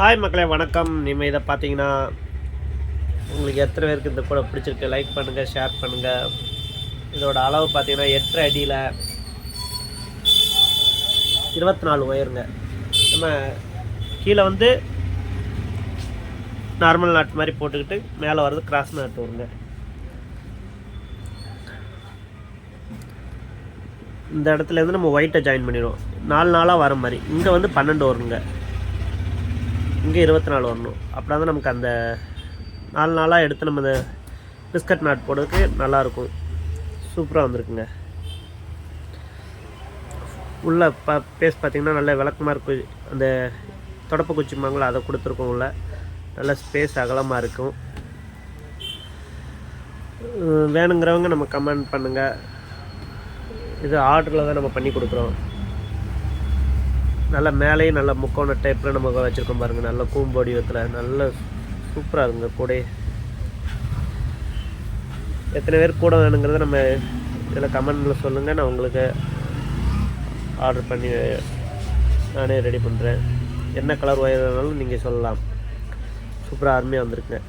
Hi மக்களே வணக்கம். நீங்கள் இதை பார்த்தீங்கன்னா உங்களுக்கு எத்தனை பேருக்கு இந்த கூட பிடிச்சிருக்கு? லைக் பண்ணுங்கள் ஷேர் பண்ணுங்கள் இதோட அளவு பார்த்தீங்கன்னா எட்டு அடியில் இருபத்தி நாலு ஒயருங்க நம்ம கீழே வந்து நார்மல் நாட் மாதிரி போட்டுக்கிட்டு மேலே வர்றது கிராஸ் நாட்டு வருங்க இந்த இடத்துல இருந்து நம்ம ஒயிட்டை ஜாயின் பண்ணிடுவோம். நாலு நாளாக வர மாதிரி. இங்கே வந்து பன்னெண்டு வருங்க இங்கே இருபத்தி நாலு வரணும். அப்படின்னா தான் நமக்கு அந்த நாலு நாளாக எடுத்து நம்ம அந்த பிஸ்கட் நாட் போடுறதுக்கு நல்லாயிருக்கும். சூப்பராக வந்திருக்குங்க. உள்ள ப பேஸ் பார்த்திங்கன்னா நல்ல விளக்கமாக இருக்கும் அந்த தொடப்ப குச்சிமாங்களோ அதை கொடுத்துருக்கோம் உள்ள. நல்ல ஸ்பேஸ் அகலமாக இருக்கும். வேணுங்கிறவங்க நம்ம கமெண்ட் பண்ணுங்கள் இது ஆர்டரில் தான் நம்ம பண்ணி கொடுக்குறோம். நல்ல மேலேயும் நல்ல முக்கோண டைப்பில் நம்ம வச்சுருக்கோம் பாருங்கள் நல்ல கூம்படிவத்தில் நல்ல சூப்பராக இருக்குங்க கூட. எத்தனை பேர் கூட வேணுங்கிறத நம்ம இதில் கமெண்டில் சொல்லுங்கள் நான் உங்களுக்கு ஆர்டர் பண்ணி நானே ரெடி பண்ணுறேன் என்ன கலர் ஒயர் வேணாலும் நீங்கள் சொல்லலாம். சூப்பராக அருமையாக வந்திருக்குங்க.